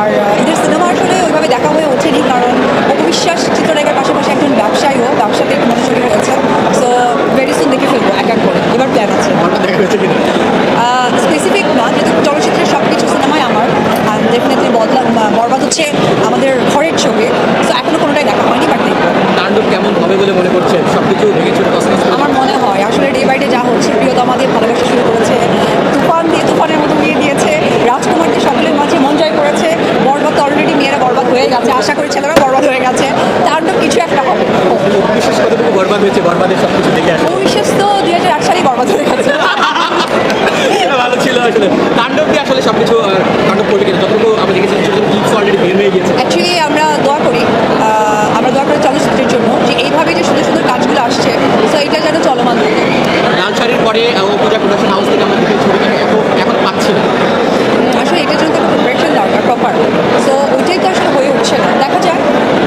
আর ঈদের সিনেমা আসলে ওইভাবে দেখা হয়ে ওঠেনি কারণ অবিশ্বাস চিত্রনায়কের পাশাপাশি একজন ব্যবসায়ীও ব্যবসাতে একটু হয়েছে সো ভেরি সুন দেখে ফেলব এক এক করে। এবার প্ল্যান আছে। স্পেসিফিক না যেহেতু চলচ্চিত্রের সব কিছু সিনেমায় আমার আর ডেফিনেটলি বদলা বরবাদ হচ্ছে আমাদের ঘরের ছবি। সো এখনও কোনোটাই দেখা হয়নি বাট দেখব। কেমন হবে বলে মনে করছে সব কিছু ভেঙে আমার গেছে আশা করি ছেলেরা বরবাদ হয়ে গেছে। তার তো কিছু একটা হবে। বিশেষ কতটুকু বরবাদ হয়েছে? বরবাদের সব কিছু দেখে আসলে বিশেষ তো দুই হাজার আট সালেই বরবাদ হয়ে গেছে। ভালো ছিল আসলে। তাণ্ডব দিয়ে আসলে সব কিছু তাণ্ডব করবে কিনা যতটুকু আমরা দেখেছি ছোটো ছোটো অলরেডি বের হয়ে গিয়েছে। অ্যাকচুয়ালি আমরা দোয়া করি আমরা দোয়া করি চলচ্চিত্রের জন্য যে এইভাবে যে সুন্দর সুন্দর কাজগুলো আসছে তো এটা যেন চলমান থাকে লাল শাড়ির পরে ও পূজা প্রোডাকশন হাউস থেকে আমরা দেখে ছবিটাকে এখন এখন পাচ্ছি না আসলে এটার জন্য তো প্রিপারেশন দরকার প্রপার সো ওইটাই তো আসলে হয়ে উঠছে না দেখা যাক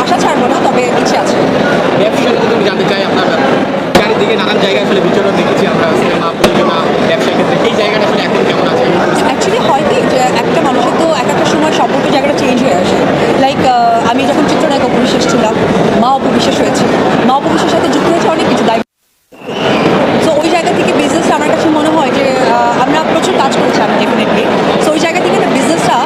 আশা ছাড়বো না তবে ইচ্ছে আছে ব্যবসার যদি আমি জানতে চাই আপনার চারিদিকে নানান জায়গায় আসলে বিচরণ দেখেছি আমরা সিনেমা প্রযোজনা ব্যবসার ক্ষেত্রে এই জায়গাটা আসলে এখন কেমন আছে অ্যাকচুয়ালি হয় কি যে একটা মানুষের তো এক একটা সময় সম্পর্ক জায়গাটা চেঞ্জ হয়ে আসে লাইক আমি যখন চিত্রনায়ক অপু বিশ্বাস ছিলাম বিশ্বাস হয়েছে। মা সাথে যুক্ত হয়েছে অনেক কিছু দায়িত্ব সো ওই জায়গা থেকে বিজনেসটা আমার কাছে মনে হয় যে আমরা প্রচুর কাজ করছি আমি ডেফিনেটলি সো ওই জায়গা থেকে বিজনেসটা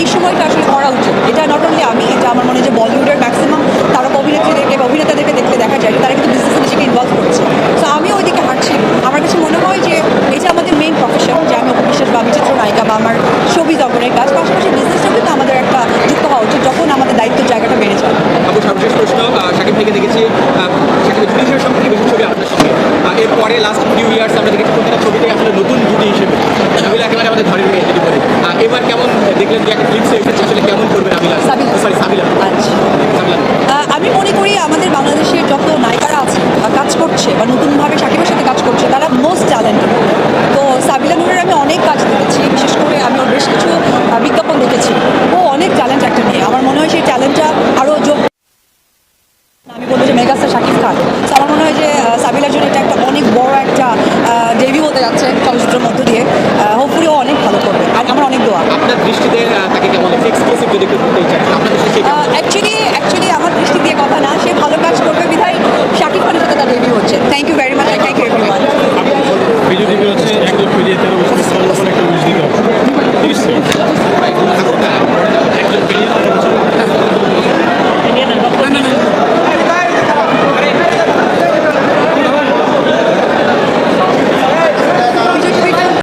এই সময়টা আসলে করা উচিত। এটা নট অনলি আমি, এটা আমার মনে হয় যে বলিউডের ম্যাক্সিমাম তারকা অভিনেত্রীদেরকে বা অভিনেতাদেরকে দেখলে দেখা যায় তারা কিন্তু বিজনেসে নিজেকে ইনভলভ করছে। সো আমি ওই দিকে হাঁটছি। আমার কাছে মনে হয় যে, এটা আমাদের মেইন প্রফেশন যে আমি অপবিশ্বাস বা আমি চিত্রনায়িকা বা আমার ছবি জগনের কাজ। পাশাপাশি লাস্ট ফিউ ইয়ার্স আমরা দেখেছি প্রতিটা ছবিতে আসলে নতুন জুটি হিসেবে। নাবিল একেবারে আমাদের ঘরের মেয়ে যদি বলি এবার কেমন দেখলেন যে একটা ক্লিপস এসেছে আসলে কেমন করবে নাবিলা সাবিলা। সরি সাবিলা। আচ্ছা। সাবিলা। আহ, আমি মনে করি আমাদের বাংলাদেশের